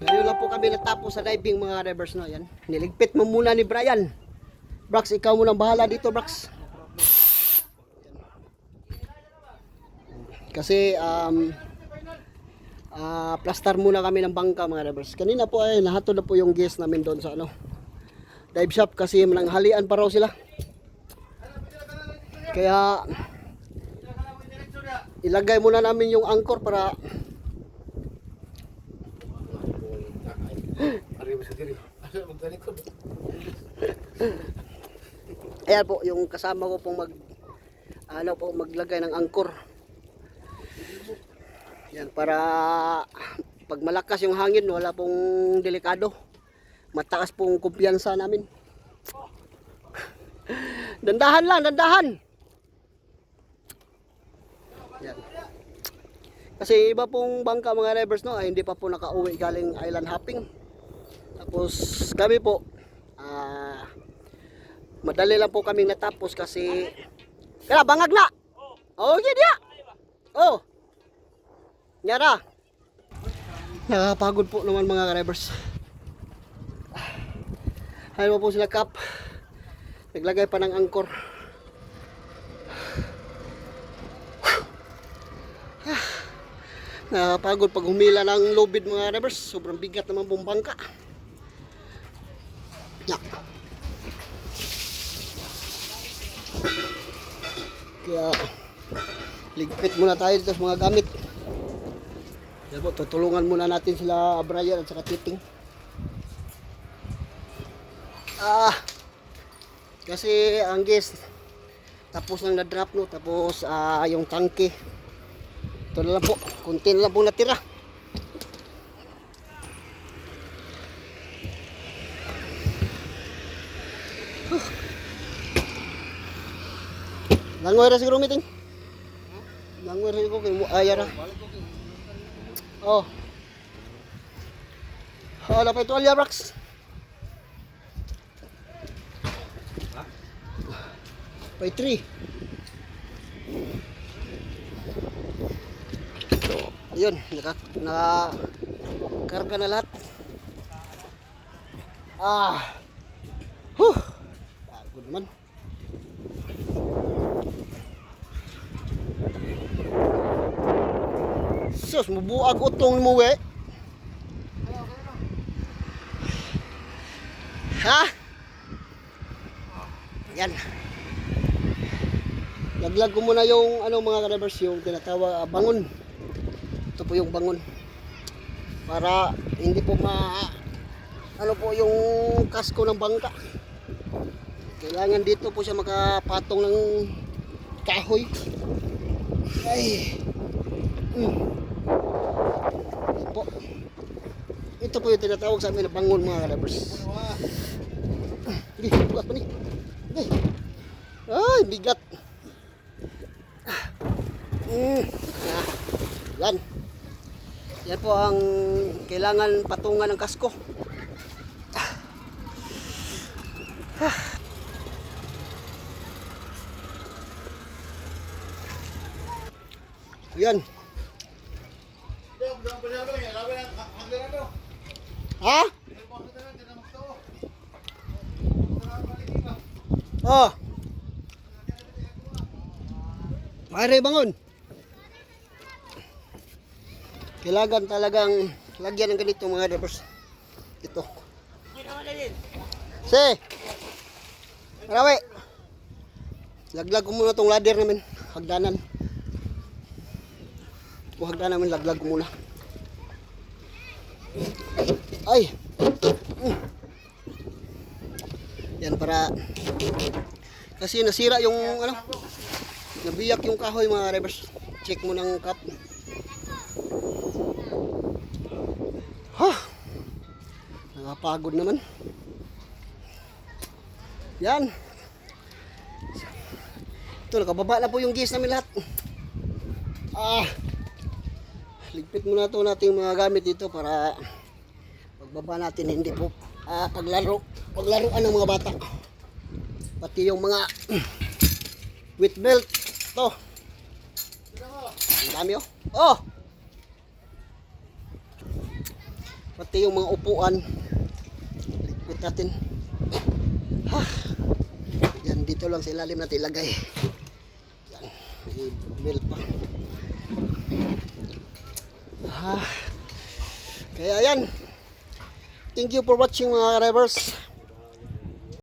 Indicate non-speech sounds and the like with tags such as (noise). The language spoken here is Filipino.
Ngayon lang po kami natapos sa diving mga divers no. Yan. Niligpit mo muna ni Brian. Brax, ikaw muna ang bahala dito, Brax. Kasi um ah plaster muna kami ng bangka mga divers. Kanina po ay nahatod na po yung guest namin doon sa ano dive shop kasi mananghalian pa raw sila. Kaya ilagay muna namin yung anchor para Ayan po, yung kasama ko pong mag ano po, maglagay ng angkor. Yan para pag malakas yung hangin, wala pong delikado. Mataas pong kumpiyansa namin. (laughs) dandahan lang, dandahan. Yan. Kasi iba pong bangka mga divers no, ay hindi pa po nakauwi galing island hopping. Tapos kami po, ah, madali lang po kami natapos kasi, kaya bangag na! Oh, yun ya! Oh! Nyara! Nakapagod po naman mga drivers. Ayaw po sila kap. Naglagay pa ng angkor. Nakapagod pag humila ng lobid mga drivers. Sobrang bigat naman pong Yeah. Kaya ligpit muna tayo dito sa mga gamit. Kaya po, tutulungan muna natin sila Brian at saka Titing. Ah, kasi ang guest, tapos lang na-drop no, tapos ah, yung tangke. Ito na lang po, kunti na lang po natira. Langoy ra siguro meeting. Langoy ra ko kay mo ayara. Oh. Oh, dapat ito alya Brax. Pay 3. Ayun, naka, naka karga na lahat. Ah. Huh. Pagod naman. Sus, mubuag utong mo we. Ha? Yan. Laglag ko muna yung ano mga kadabers yung tinatawag ah, bangon. Ito po yung bangon. Para hindi po ma ano po yung kasko ng bangka. Kailangan dito po siya makapatong ng kahoy. Ay. Hmm. Po. Ito po yung tinatawag sa amin na bangon mga kalabers. Hindi, bukat pa ni. Ay, bigat. Mm. Ah, yan. Yan po ang kailangan patungan ng kasko. Yan. Ha? Oh. Pare bangon. Kailangan talagang lagyan ng ganito mga drivers. Ito. Si. Rawi. Laglag ko muna tong ladder namin. Hagdanan. Kung hagdanan namin, laglag ko muna. Ay. Yan para kasi nasira yung ano nabiyak yung kahoy mga rivers. Check mo ng cup. Ha nakapagod naman. Yan. Ito nakababa na po yung gas namin lahat. Ah! Ligpit muna ito nating mga gamit dito para pagbaba natin hindi po ah, paglaro paglaruan ng mga bata pati yung mga (clears throat) with belt to ang dami oh oh Pati yung mga upuan. Likot natin. Ha. Yan, dito lang sa ilalim natin ilagay. Yan. I-build pa. Ha. Kaya yan. Thank you for watching mga drivers.